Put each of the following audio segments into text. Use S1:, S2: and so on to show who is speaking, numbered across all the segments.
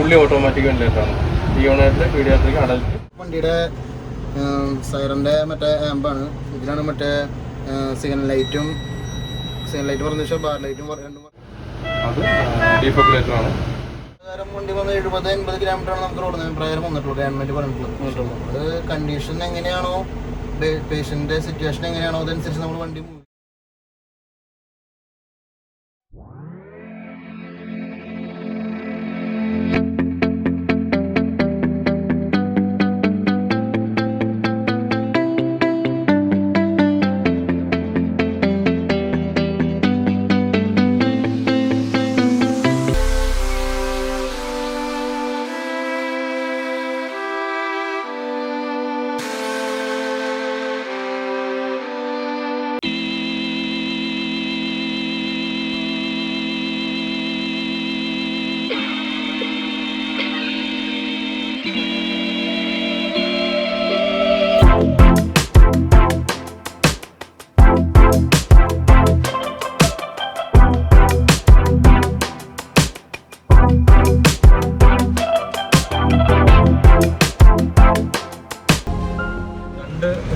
S1: Fully automatic വെന്റിലേറ്ററാണ് ഡിയോണേറ്റർ paediatric adult
S2: വണ്ടിയുടെ സൈറന്റെ മറ്റേ ആമ്പാണ് ഇതിലാണ് മറ്റേ സിഗ്നൽ ലൈറ്റും സിഗ്നൽ ലൈറ്റ് പറഞ്ഞ വെച്ചാൽ ബാർ ലൈറ്റും രണ്ടും
S1: അത് ഡീഫബ്രിലേറ്റർ ആണ്.
S2: വണ്ടി വന്ന് എഴുപത് എൺപത് കിലോമീറ്റർ ആണ് നമുക്ക് റോഡ് പ്രകാരം വന്നിട്ടുള്ളൂ ഗവൺമെന്റ് പറഞ്ഞിട്ടുള്ളത്. അത് കണ്ടീഷൻ എങ്ങനെയാണോ പേഷ്യന്റ് സിറ്റുവേഷൻ എങ്ങനെയാണോ അതനുസരിച്ച് നമ്മൾ വണ്ടി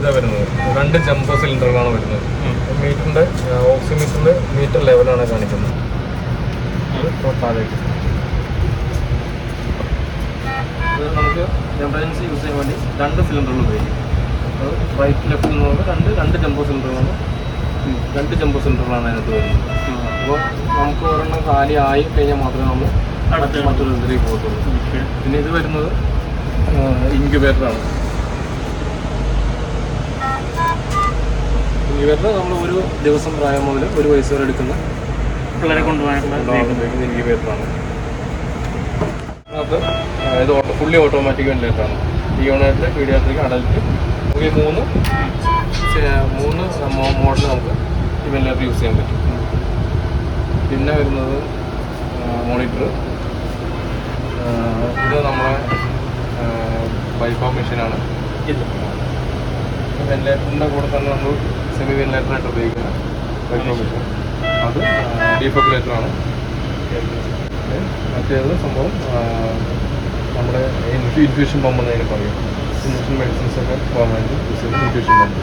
S2: move
S1: രണ്ട് ഇതാ വരുന്നത്. രണ്ട് ജംബോ സിലിണ്ടറുകളാണ് വരുന്നത് മീറ്ററിന്റെ ഓക്സിമീറ്ററിന്റെ മീറ്റർ ലെവലാണ് കാണിക്കുന്നത്. താഴേക്ക്. ഇത് നമുക്ക് എമർജൻസി യൂസ് ചെയ്യാൻ വേണ്ടി രണ്ട് സിലിണ്ടറുകൾ ഉപയോഗിക്കും. അത് റൈറ്റ് ലെഫ്റ്റ് എന്ന് പറയുമ്പോൾ രണ്ട് രണ്ട് ജംബോ സിലിണ്ടറുകളാണ് രണ്ട് ജംബോ സിലിണ്ടറുകളാണ് അതിനകത്ത് വരുന്നത്. അപ്പോൾ നമുക്ക് ഒരെണ്ണം കാലി ആയി കഴിഞ്ഞാൽ മാത്രമേ നമ്മൾ അടുത്ത മറ്റൊരു ഇതിലേക്ക് പോകത്തുള്ളൂ. പിന്നെ ഇത് വരുന്നത് ഇൻക്യുബേറ്ററാണ് ഇവരുടെ നമ്മൾ ഒരു ദിവസം പ്രായം മുതൽ ഒരു വയസ്സ് വരെ എടുക്കുന്ന
S3: പിള്ളേരെ കൊണ്ടുപോകാനുള്ള
S1: ഇൻക്യുബേറ്ററാണ് അത് ഇത് ഓട്ടോ ഫുള്ളി ഓട്ടോമാറ്റിക് വെന്റിലേറ്ററാണ് യൂണിറ്റിൽ പീഡിയാട്രിക് അഡൽറ്റ് നമുക്ക് ഈ മൂന്ന് മൂന്ന് മോഡൽ നമുക്ക് ഈ വെന്റിലേറ്റർ യൂസ് ചെയ്യാൻ പറ്റും. പിന്നെ വരുന്നത് മോണിറ്റർ ഇത് നമ്മളെ ബൈപ്പാ മെഷീനാണ് ഇത് വെന്റിലേറ്ററിന്റെ കൂടെ തന്നെ നമ്മൾ സെമി വെന്റിലേറ്ററായിട്ട് ഉപയോഗിക്കുന്ന മൈക്രോമീറ്റർ അത് ഡീഫബ്രിലേറ്ററാണ് മറ്റേത് സംഭവം നമ്മുടെ ഇൻഫ്യൂഷൻ പമ്പ് എന്നതിന് പറയും. ഇൻഫ്യൂഷൻ മെഡിസിൻസ് ഒക്കെ പോകാൻ വേണ്ടി യൂസ് ചെയ്യുന്ന ഇൻഫ്യൂഷൻ പമ്പ്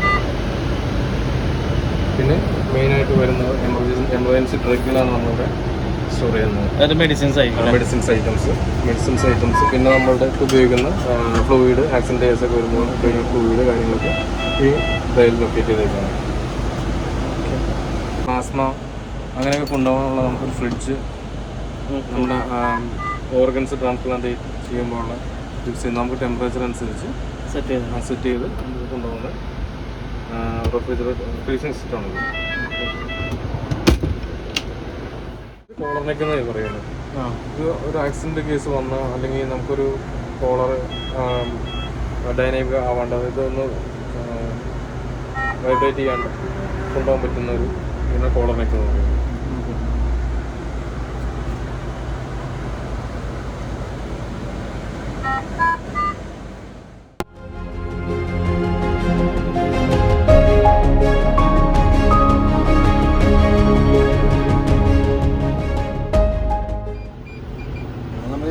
S1: പിന്നെ മെയിനായിട്ട് വരുന്നത് എമർജൻസി എമർജൻസി ഡ്രഗുകളാണ് നമ്മളിവിടെ സ്റ്റോർ ചെയ്യുന്നത്.
S3: Medicines
S1: medicines items medicines items പിന്നെ നമ്മളുടെ ഉപയോഗിക്കുന്ന ഫ്ലൂയിഡ് ആക്സിഡന്റ് കേസൊക്കെ വരുമ്പോൾ ഫ്ലൂയിഡ് കാര്യങ്ങളൊക്കെ ഈ ഡയൽ ലൊക്കേറ്റ് ചെയ്തേക്കാണ് പ്ലാസ്മ അങ്ങനെയൊക്കെ കൊണ്ടുപോകാനുള്ള നമുക്കൊരു ഫ്രിഡ്ജ് നമ്മുടെ ഓർഗൻസ് ട്രാൻസ്പ്ലാന്റ് ചെയ്യുമ്പോഴുള്ള യൂസ് ചെയ്യുന്ന നമുക്ക് ടെമ്പറേച്ചർ അനുസരിച്ച്
S3: സെറ്റ് ചെയ്ത്.
S1: സെറ്റ് ചെയ്ത് നമുക്ക് കൊണ്ടുപോകുന്ന റെഫ്രിജറേറ്റർ ഫ്രീസിങ് സിസ്റ്റമാണിത് കോളറിനൊക്കെ പറയുന്നത്.
S3: ആ.
S1: ഇത് ഒരു ആക്സിഡന്റ് കേസ് വന്ന അല്ലെങ്കിൽ നമുക്കൊരു കോളർ ഡൈനാമിക് ആവേണ്ടത് ഇതൊന്ന് വൈബ്രേറ്റ് ചെയ്യാണ്ട് കൊണ്ടുപോകാൻ പറ്റുന്ന ഒരു ഇതിനെ കോളറിനൊക്കെ എന്ന് പറയുന്നത്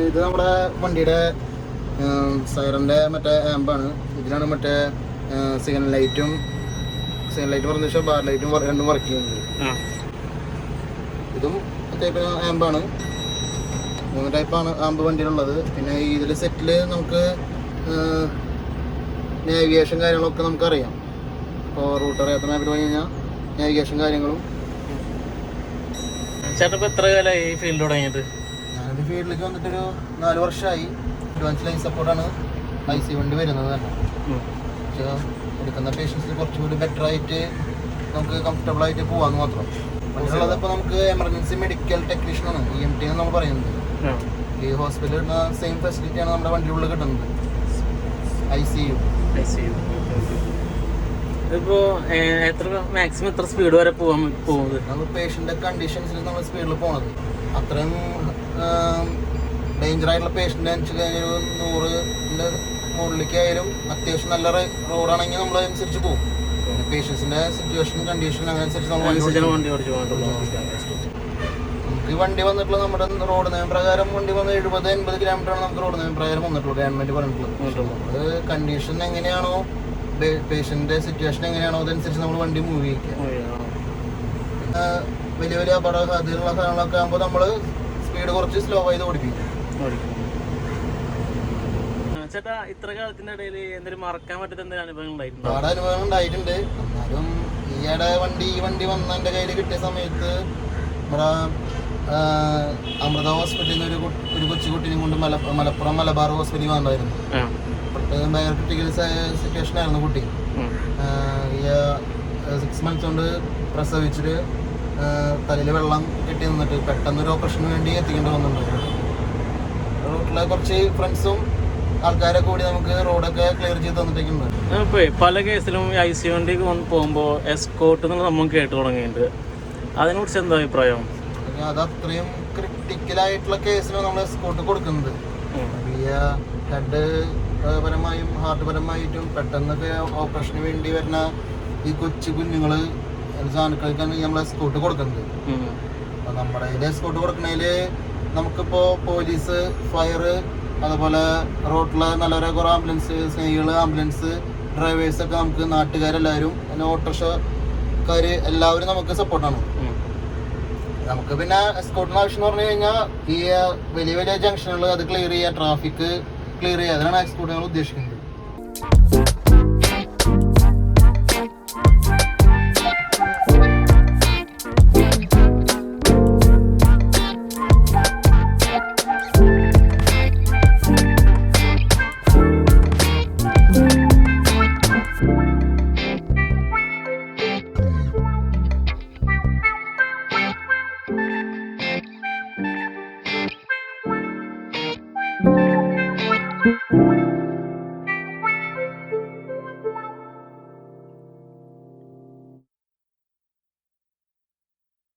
S2: ഇത് നമ്മുടെ വണ്ടിയുടെ സൈറന്റെ മറ്റേ ആമ്പാണ് ഇതിലാണ് മറ്റേ സിഗ്നൽ ലൈറ്റും സിഗ്നൽ ലൈറ്റ് പറഞ്ഞ ശേഷം ബാർ ലൈറ്റും രണ്ടും വർക്ക് ചെയ്യുന്നത്
S3: ആ.
S2: ഇതും ടൈപ്പ് ആംബാണ് മൂന്ന് ടൈപ്പാണ് ആംബ് വണ്ടിയിലുള്ളത്. പിന്നെ ഇതിൽ സെറ്റിൽ നമുക്ക് നാവിഗേഷൻ കാര്യങ്ങളൊക്കെ നമുക്കറിയാം. ഇപ്പോൾ റൂട്ട് അറിയാത്ത മാപ്പിൽ പോയി കഴിഞ്ഞാൽ നാവിഗേഷൻ കാര്യങ്ങളും.
S3: ചേട്ടൻ എത്ര കാലമായി ഈ ഫീൽഡ് തുടങ്ങിയിട്ട്?
S2: ഞാനത് ഫീൽഡിലേക്ക് വന്നിട്ടൊരു നാല് വർഷമായി അഡ്വാൻസ് ലൈൻ സപ്പോർട്ടാണ് ഐ സി വണ്ടി വരുന്നത് തന്നെ. പക്ഷേ എടുക്കുന്ന പേഷ്യൻസിന് കുറച്ചുകൂടി ബെറ്റർ ആയിട്ട് നമുക്ക് കംഫർട്ടബിൾ ആയിട്ട് പോവാന്ന് മാത്രം. മനസ്സിലുള്ളത് ഇപ്പോൾ നമുക്ക് എമർജൻസി മെഡിക്കൽ ടെക്നീഷ്യൻ ആണ് ഇ എം ടി എന്ന് നമ്മൾ പറയുന്നത്. ഈ ഹോസ്പിറ്റലിൽ കിട്ടുന്ന സെയിം ഫെസിലിറ്റിയാണ് നമ്മുടെ വണ്ടിയുള്ളിൽ കിട്ടുന്നത്. I C U
S3: I C U ഏഹ്, എത്ര മാക്സിമം എത്ര സ്പീഡ് വരെ പോകാൻ പോകുന്നത്?
S2: നമ്മൾ കണ്ടീഷൻസിൽ നമ്മൾ സ്പീഡിൽ പോണത്. അത്രയും ഡേഞ്ചർ ആയിട്ടുള്ള പേഷ്യന്റ് വെച്ച് കഴിഞ്ഞാൽ ഒരു നൂറിന്റെ മുകളിലേക്ക് ആയാലും അത്യാവശ്യം നല്ല റോഡാണെങ്കിൽ നമ്മൾ അതനുസരിച്ച് പോകും പേഷ്യൻസിന്റെ സിറ്റുവേഷൻ കണ്ടീഷൻ
S3: പോകണ്ടുള്ളൂ
S2: നമുക്ക് വണ്ടി വന്നിട്ടുള്ള നമ്മുടെ റോഡ് നിയമ പ്രകാരം വണ്ടി വന്ന് എഴുപത് എൺപത് കിലോമീറ്റർ ആണ് നമുക്ക് റോഡ് നിയമ പ്രകാരം വന്നിട്ടുള്ളത് ഗവൺമെന്റ് പറഞ്ഞിട്ടുള്ളത്. അത് കണ്ടീഷൻ എങ്ങനെയാണോ പേഷ്യന്റിന്റെ സിറ്റുവേഷൻ എങ്ങനെയാണോ അതനുസരിച്ച് നമ്മൾ വണ്ടി മൂവ് ചെയ്യിക്കുക. വലിയ വലിയ അപകട സാധ്യതയുള്ള സ്ഥലങ്ങളൊക്കെ ആകുമ്പോൾ നമ്മൾ സ്പീഡ് കുറച്ച് സ്ലോ ചെയ്ത് ഓടിപ്പിക്കും.
S3: ചേട്ടാ ഇത്ര കാലത്തിന്റെ ഇടയിൽ എന്തെങ്കിലും മറക്കാൻ പറ്റാത്ത എന്തെങ്കിലും അനുഭവങ്ങൾ ഉണ്ടായിട്ടുണ്ടോ?
S2: ഒരുപാട് അനുഭവങ്ങൾ ഉണ്ടായിട്ടുണ്ട്. എന്നാലും ഈയിടെ വണ്ടി ഈ വണ്ടി വന്ന എന്റെ കയ്യിൽ കിട്ടിയ സമയത്ത് നമ്മുടെ അമൃത ഹോസ്പിറ്റലിൽ നിന്ന് ഒരു കു- ഒരു കൊച്ചുകുട്ടിനെ കൊണ്ട് മല മലപ്പുറം മലബാർ ഹോസ്പിറ്റലിൽ വന്നായിരുന്നു.
S3: ആ.
S2: അപ്പോഴത്തെ ഭയങ്കര ക്രിട്ടിക്കൽ സിറ്റുവേഷൻ ആയിരുന്നു കുട്ടി.
S3: ഉം.
S2: സിക്സ് മന്ത്സ് കൊണ്ട് പ്രസവിച്ചിട്ട് തലയിൽ വെള്ളം കെട്ടി നിന്നിട്ട് പെട്ടെന്ന് ഒരു ഓപ്പറേഷന് വേണ്ടി എത്തിക്കേണ്ടി വന്നിട്ടുണ്ട്. വീട്ടിലെ കുറച്ച് ഫ്രണ്ട്സും ആൾക്കാരെ കൂടി നമുക്ക് റോഡൊക്കെ ക്ലിയർ ചെയ്ത് തന്നിട്ടൊക്കെയുണ്ട്
S3: ഇപ്പൊ പല കേസിലും ഐ സി വണ്ടി പോകുമ്പോൾ എസ്കോട്ട് എന്നുള്ള നമ്മൾ കേട്ട് തുടങ്ങിയിട്ടുണ്ട്. അതിനെ കുറിച്ച് എന്താ അഭിപ്രായം?
S2: അത് അത്രയും ക്രിട്ടിക്കലായിട്ടുള്ള കേസിന് നമ്മൾ എസ്കോട്ട് കൊടുക്കുന്നത്. ഹെഡ് പരമായും ഹാർട്ട് പരമായിട്ടും പെട്ടെന്നൊക്കെ ഓപ്പറേഷന് വേണ്ടി വരുന്ന ഈ കൊച്ചു കുഞ്ഞുങ്ങൾ സാധനങ്ങൾക്കാണ് നമ്മൾ എസ്കോട്ട് കൊടുക്കുന്നത്. നമ്മുടെ എസ്കോട്ട് കൊടുക്കണേൽ നമുക്കിപ്പോ പോലീസ് ഫയർ അതുപോലെ റോട്ടിലെ നല്ലവരെ കുറേ ആംബുലൻസ് സ്നേഹികൾ ആംബുലൻസ് ഡ്രൈവേഴ്സൊക്കെ നമുക്ക് നാട്ടുകാരെല്ലാവരും പിന്നെ ഓട്ടോറിക്ഷക്കാർ എല്ലാവരും നമുക്ക് സപ്പോർട്ടാണ് നമുക്ക് പിന്നെ എസ്കോട്ടിന് ആവശ്യം എന്ന് പറഞ്ഞു കഴിഞ്ഞാൽ ഈ വലിയ വലിയ ജംഗ്ഷനുകൾ അത് ക്ലിയർ ചെയ്യുക ട്രാഫിക് ക്ലിയർ ചെയ്യുക അതിനാണ് എക്സ്കോട്ട് ഞങ്ങൾ ഉദ്ദേശിക്കുന്നത്.